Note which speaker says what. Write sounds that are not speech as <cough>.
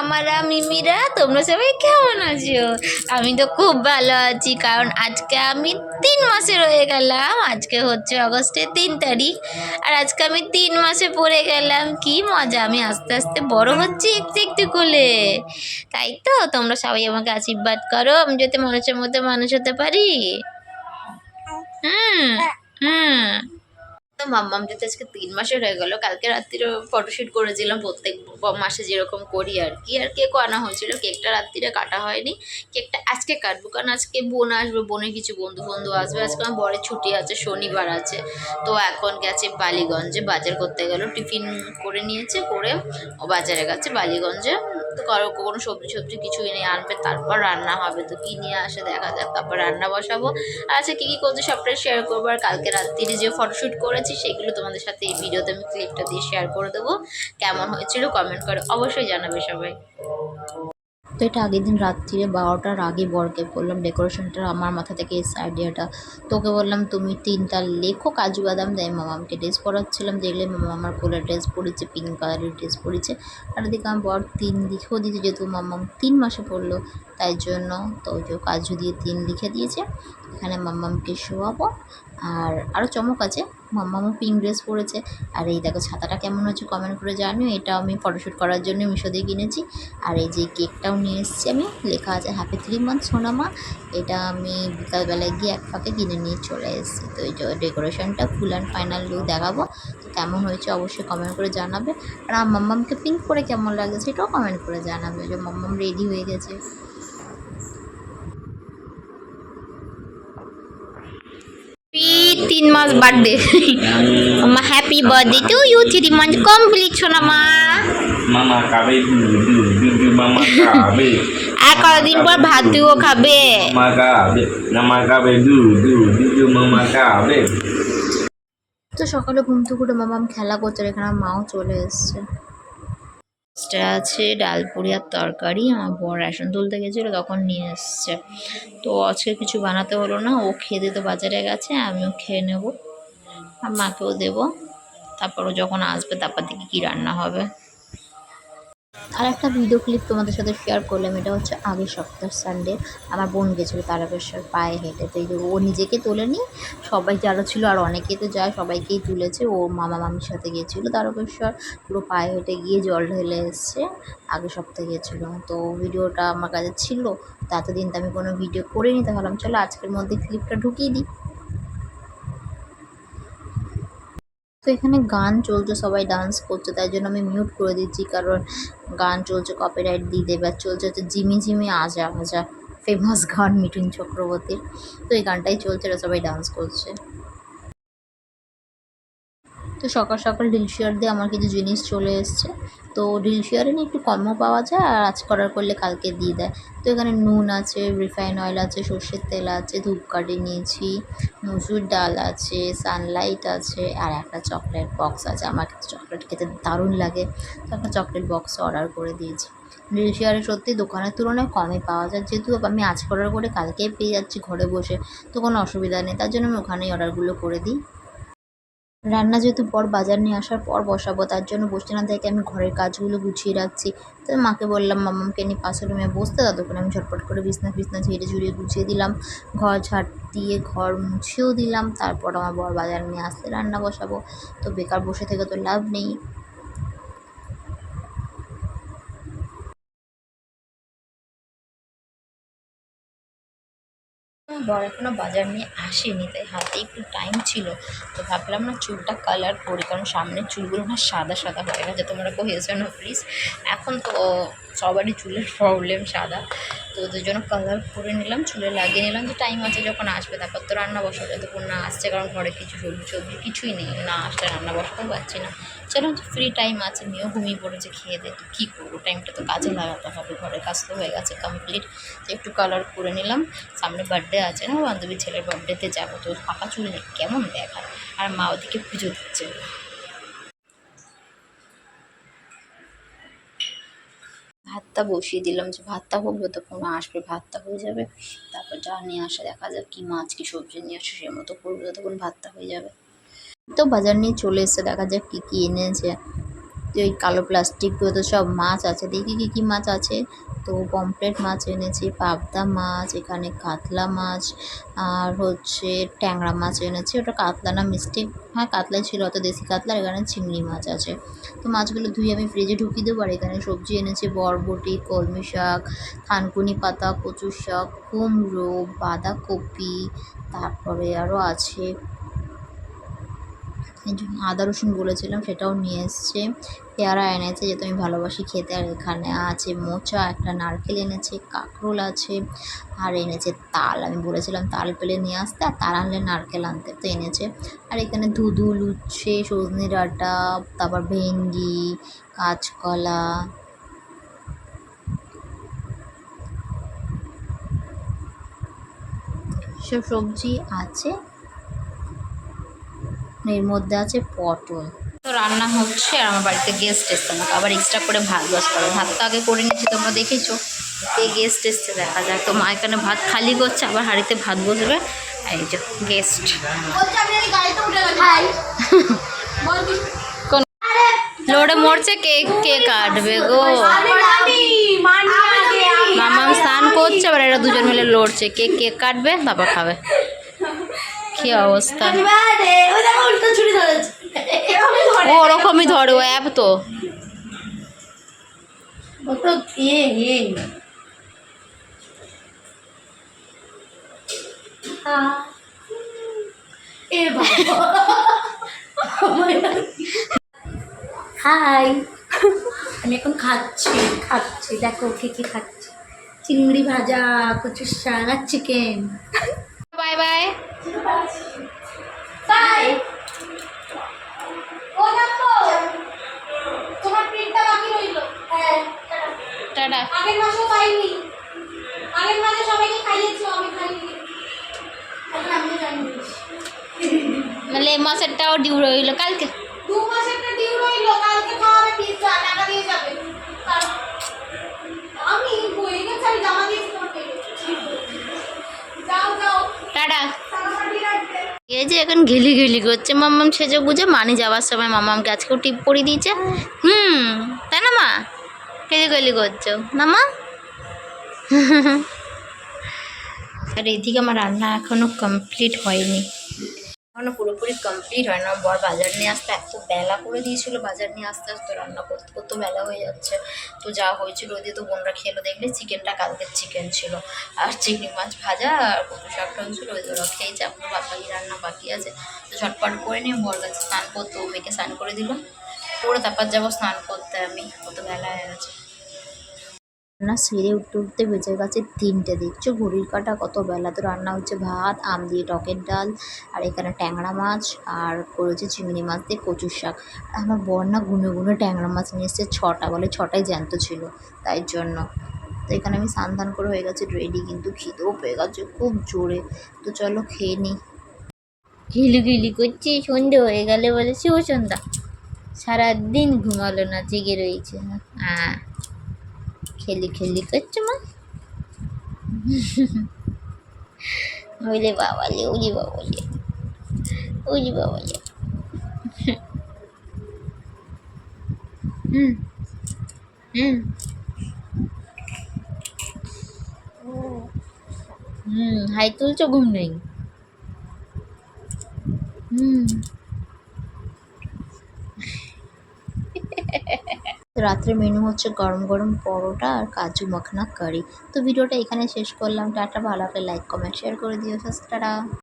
Speaker 1: মামারা মিমিরা, তোমরা সবাই কেমন আছো? আমি তো খুব ভালো আছি, কারণ আজকে আমি তিন মাসে রয়ে গেলাম। আজকে হচ্ছে অগস্টের তিন তারিখ, আর আজকে আমি তিন মাসে পড়ে গেলাম। কি মজা, আমি আস্তে আস্তে বড় হচ্ছি একটু একটু করে। তাই তো, তোমরা সবাই আমাকে আশীর্বাদ করো, আমি যাতে মানুষের মধ্যে মানুষ হতে পারি। হুম হুম। তো মাম্মাম যেতে আজকে তিন মাসের হয়ে গেল, কালকে রাত্রিরে ফটোশ্যুট করেছিলাম প্রত্যেক মাসে যেরকম করি আর কি। আর কেকও আনা হয়েছিল, কেকটা রাত্রিরে কাটা হয়নি। কেকটা আজকে কাটবো, কারণ আজকে বোন আসবে বোনের কিছু বন্ধু বন্ধু আসবে। আজকে আমার বরের ছুটি আছে, শনিবার আছে। তো এখন গেছে বালিগঞ্জে বাজার করতে গেল, টিফিন করে নিয়েছে, করে ও বাজারে গেছে বালিগঞ্জে। তো কারও, কোনো সবজি সবজি কিছু এনে আনবে, তারপর রান্না হবে। তো কী নিয়ে আসে দেখা যাক, তারপর রান্না বসাবো। আর আচ্ছা কী কী করছে সবটাই শেয়ার করব। আর কালকে রাত্রিরে যে ফটোশ্যুট করেছি, সেগুলো তোমাদের সাথে এই ভিডিওতে আমি ক্লিপটা দিয়ে শেয়ার করে দেবো। কেমন হয়েছিল কমেন্ট করে অবশ্যই জানাবে সবাই। তো এটা আগের দিন রাত্রিরে বারোটার আগে বরকে বললাম ডেকোরেশনটা আমার মাথা থেকে এসে আইডিয়াটা তোকে বললাম, তুমি তিনটা লেখো, কাজু বাদাম দেয় মামামকে ড্রেস পরাচ্ছিলাম। দেখলে মামা আমার কোলে ড্রেস পরেছে পিঙ্ক কালারের ড্রেস পরেছে। আর এদিকে আমার বর তিন লিখেও দিয়েছে, যেহেতু মামাম তিন মাসে পড়ল, তাই জন্য তো যে কাজু দিয়ে তিন লিখে দিয়েছে। এখানে মাম্মামকে শোয়াবো। আর আরও চমক আছে মাম্মামও পিঙ্ক ড্রেস পরেছে। আর এই দেখো ছাতাটা কেমন হচ্ছে কমেন্ট করে জানিও। এটা আমি ফটোশ্যুট করার জন্য মিশো দিয়ে কিনেছি। আর এই যে কেকটাও নিয়ে এসেছি আমি। লেখা আছে হ্যাপি থ্রি মান্থ সোনামা। এটা আমি বিকালবেলায় গিয়ে এক ফাঁকে কিনে নিয়ে চলে এসেছি। তো এই ডেকোরেশনটা ফুল অ্যান্ড ফাইনাল লুক দেখাবো। তো কেমন হয়েছে অবশ্যই কমেন্ট করে জানাবে। আর আমার মাম্মামকে পিঙ্ক করে কেমন লাগে সেটাও কমেন্ট করে জানাবে। যে মাম্মাম রেডি হয়ে গেছে। তিন মাস বার্থডে মা happy birthday to you three month complete
Speaker 2: মামা খাবে মামা খাবে।
Speaker 1: আর কতদিন পর ভাত খাবে?
Speaker 2: মামা খাবে মামা খাবে দু দু দু দু মামা খাবে।
Speaker 1: তো সকালে ঘুম থেকে উঠে মামাম খেলা করছে এখানে মাও চলে এসছে। এটা আছে, ডাল পুরি আর তরকারি। আমার বর রেশন তুলতে গেছিল, তখন নিয়ে এসছে। তো আজকে কিছু বানাতে হলো না, ও খেয়ে দিতে বাজারে গেছে, আমিও খেয়ে নেব। আর মাকেও দেবো। তারপর ও যখন আসবে, তারপর দেখি কী রান্না হবে। আর একটা ভিডিও ক্লিপ তোমাদের সাথে শেয়ার করলাম, এটা হচ্ছে আগের সপ্তাহ সানডে আমার বোন গেছিল তারকেশ্বর পায়ে হেঁটে। তো এই যে ও নিজেকে তোলে তোলেনি, সবাই যারা ছিল আর অনেকে তো যায়, সবাইকেই তুলেছে। ও মামা মামির সাথে গিয়েছিল তারকেশ্বর পুরো পায়ে হেঁটে গিয়ে জল ঢেলে এসছে আগের সপ্তাহে গিয়েছিল তো ভিডিওটা আমার কাছে ছিল, তো এতদিন তো আমি কোনো ভিডিও করিনি তো ভাবলাম চলো আজকের মধ্যে ক্লিপটা ঢুকিয়ে দিই। তো এখানে গান চলছে, সবাই ডান্স করছে, তাই জন্য আমি মিউট করে দিচ্ছি, কারণ গান চলছে কপিরাইট দিয়ে দেবে, আর চলছে হচ্ছে জিমি জিমি আজা আজা ফেমাস গান মিঠুন চক্রবর্তীর। তো এই গানটাই চলছে, এরা সবাই ডান্স করছে। তো সকাল সকাল ডিল শেয়ার দিয়ে আমার কিছু জিনিস চলে এসছে। তো ডিল শেয়ারে না একটু কমও পাওয়া যায় আর আজ করার করলে কালকে দিয়ে দেয়। তো এখানে নুন আছে, রিফাইন অয়েল আছে, সর্ষের তেল আছে, ধূপকাঠি নিয়েছি, মুসুর ডাল আছে, সানলাইট আছে আর একটা চকলেট বক্স আছে। আমার চকলেট খেতে দারুণ লাগে। তো একটা চকলেট বক্স অর্ডার করে দিয়েছি। ডিল শেয়ারে সত্যি দোকানের তুলনায় কমে পাওয়া যায়। যেহেতু আমি আজ অর্ডার করে কালকেই পেয়ে যাচ্ছি ঘরে বসে। তো কোনো অসুবিধা নেই। তার জন্য আমি ওখানেই অর্ডারগুলো করে দিই। রান্না যেহেতু পর বাজার নিয়ে আসার পর বসাবো, তার জন্য বসতে না থেকে আমি ঘরের কাজগুলো গুছিয়ে রাখছি। তো মাকে বললাম মামামকে নিয়ে পাশের রুমে বসতে ততক্ষণ আমি ঝটপট করে বিছনা ফিছনা ঝেড়ে ঝুড়িয়ে গুছিয়ে দিলাম, ঘর ঝাড় দিয়ে ঘর মুছেও দিলাম, তারপর আমার বর বাজার নিয়ে আসতে রান্না বসাবো। তো বেকার বসে থেকে তো লাভ নেই আমার বর এখনও বাজার নিয়ে আসেনি, তাই হাতে একটু টাইম ছিল। তো ভাবলাম না চুলটা কালার করি, কারণ সামনের চুলগুলো না সাদা সাদা হয়ে গেছে। তোমরা কেউ হেসো না প্লিজ এখন তো সবারই চুলের প্রবলেম সাদা। তো ওদের জন্য কালার করে নিলাম, চুলে লাগিয়ে নিলাম। যে টাইম আছে যখন আসবে, তারপর তো রান্না বসাবো যতক্ষণ না আসছে কারণ ঘরে কিছু সবজি সবজি কিছুই নেই। না আসলে রান্না বসাতেও পারছি না। চলো ফ্রি টাইম আছে, মেয়েও ঘুমিয়ে পড়েছে, খেয়ে দে, তো কী করব? টাইমটা তো কাজে লাগাতে হবে ঘরের কাজ তো হয়ে গেছে কমপ্লিট তো একটু কালার করে নিলাম। সামনে বার্থডে আছে না বান্ধবীর ছেলের বার্থডেতে যাব, তো ফাঁকা চুল কেমন দেখায়? আর মা ওদিকে পুজো দিচ্ছে। ভাতটা বসিয়ে দিলাম যে ভাতটা হোক, যতক্ষণ আসবে ভাতটা হয়ে যাবে। তারপর যা নিয়ে আসা দেখা যাক কী মাছ, কী সবজি নিয়ে আসে, সে মতো করব যতক্ষণ ভাতটা হয়ে যাবে। তো বাজার নিয়ে চলে এসে দেখা যাক কী কী এনেছে। তো ওই কালো প্লাস্টিকগুলোতে সব মাছ আছে, দেখি কী কী মাছ আছে। তো পমফ্রেট মাছ এনেছি, পাবদা মাছ, এখানে কাতলা মাছ, আর হচ্ছে ট্যাংরা মাছ এনেছি। ওটা কাতলা না, মিষ্টি। হ্যাঁ কাতলাই ছিল, অত দেশি কাতলা এখানে চিংড়ি মাছ আছে। তো মাছগুলো ধুয়ে আমি ফ্রিজে ঢুকিয়ে দেবো, আর এখানে সবজি এনেছি, বরবটি, কলমি শাক, থানকুনি পাতা, কচুর শাক, কুমড়ো, বাঁধাকপি, তারপরে আরও আছে আদা রসুন বলেছিলাম, সেটাও নিয়ে এসছে। পেয়ারা এনেছে, যেহেতু আমি ভালোবাসি খেতে। আর এখানে আছে মোচা, একটা নারকেল এনেছে, কাঁকরোল আছে, আর এনেছে তাল। আমি বলেছিলাম তাল পেলে নিয়ে আসতে, আর তাল আনলে নারকেল আনতে। তো এনেছে। আর এখানে ধুধু লুচ্ছে সজনে ডাঁটা তারপর ভেন্ডি, কাঁচকলা। সব সবজি আছে। এর মধ্যে আছে পটল। তো রান্না হচ্ছে আর আমার বাড়িতে গেস্ট এসছে আমাকে আবার এক্সট্রা করে ভাত বসতে হবে। ভাত তো আগে করে নিয়েছি তোমরা দেখেছ। এই গেস্ট এসছে দেখা যাক। তো মা এখানে ভাত খালি করছে আবার হাঁড়িতে ভাত বসবে। আর এই যে গেস্ট কোন লোডে মরছে কে কে কাটবে গো? মামা স্নান করছে আবার এরা দুজন মিলে লড়ছে। কে কেক কাটবে? বাবা খাবে। কি অবস্থা? ও ওরকমই ধরে ও অ্যাপ তো
Speaker 3: হাই। আমি এখন খাচ্ছি খাচ্ছি। দেখো কে কে খাচ্ছি। চিংড়ি ভাজা কচুর শাক আর চিকেন
Speaker 1: বাই বাই।
Speaker 3: বাই ও দেখো তোমার প্রিন্টটা বাকি রইল। হ্যাঁ
Speaker 1: টাটা।
Speaker 3: আগের মাসেও পাইনি। আগের মাসে সবাইকে খাইয়েছো আমি খাইনি। আমি জানি।
Speaker 1: এই মাসেরটাও ডিউ রইল কালকে?
Speaker 3: দু মাসেরটা ডিউ রইল কালকে খাওয়াবে পিৎজা টাকা দিয়ে যাবে। আমি গেছে আমি জমা দিয়েছি তোমাকে। যাও যাও।
Speaker 1: টাটা। এই যে এখন ঘিলি ঘিলি করছে। মাম্মাম সেজে বুঝে মানি যাওয়ার সময় মামামকে আজকেও টিপ পরিয়ে দিয়েছে। হুম, তাই না মা? গেলি গেলি করছ। না মা? <laughs> আর এদিকে আমার রান্না এখনও কমপ্লিট হয়নি। এখনও পুরোপুরি কমপ্লিট হয় না। বর বাজার নিয়ে আসতে এত বেলা করে দিয়েছিল। বাজার নিয়ে আসতে আসতে রান্না করতে করতে বেলা হয়ে যাচ্ছে। তো যা হয়েছিল, ওই তো বোনরা খেলো। দেখলে চিকেনটা কালকের চিকেন ছিল। আর চিংড়ি মাছ ভাজা আর কত শাকটা হয়েছিল ওই ওরা খেয়েছে। এখনও বাকি রান্না বাকি আছে। তো ঝটপট করে নিয়ে বর গেছে স্নান করতে মেয়েকে স্নান করে দিল করে তারপর যাব স্নান করতে আমি। কত বেলা হয়ে গেছে। রান্না সেরে উঠতে উঠতে বেজে গেছে তিনটে। দেখছ ঘড়ির কাটা কত বেলা। তো রান্না হচ্ছে ভাত, আম দিয়ে টকের ডাল, আর এখানে ট্যাংরা মাছ, আর করেছে চিংড়ি মাছ দিয়ে কচুর শাক। আমার বর না গুনে গুনে ট্যাংরা মাছ নিয়ে এসছে ছটা বলে, ছটাই জ্যান্ত ছিল, তাই জন্য। তো এখানে আমি স্নান করে হয়ে গেছে রেডি কিন্তু খিদেও পেয়ে গেছে খুব জোরে। তো চলো খেয়ে নিই ঘিলি করছি, সন্ধে হয়ে গেলে বলে শুভ সন্ধ্যা, সারাদিন ঘুমালো না, জেগে রয়েছে। হ্যাঁ। খেলি খেলি করছে মা। ওলে বাবালে ওলে বাবালে ওলে বাবালে হুম হুম। হুম, হাই তুলছো ঘুম নেই। হুম। <laughs> রাত্রে মেনু হচ্ছে গরম গরম পরোটা আর কাজু মাখনা কারি তো ভিডিওটা এখানে শেষ করলাম। টাটা, ভালো লাগলে লাইক কমেন্ট শেয়ার করে দিও। টাটা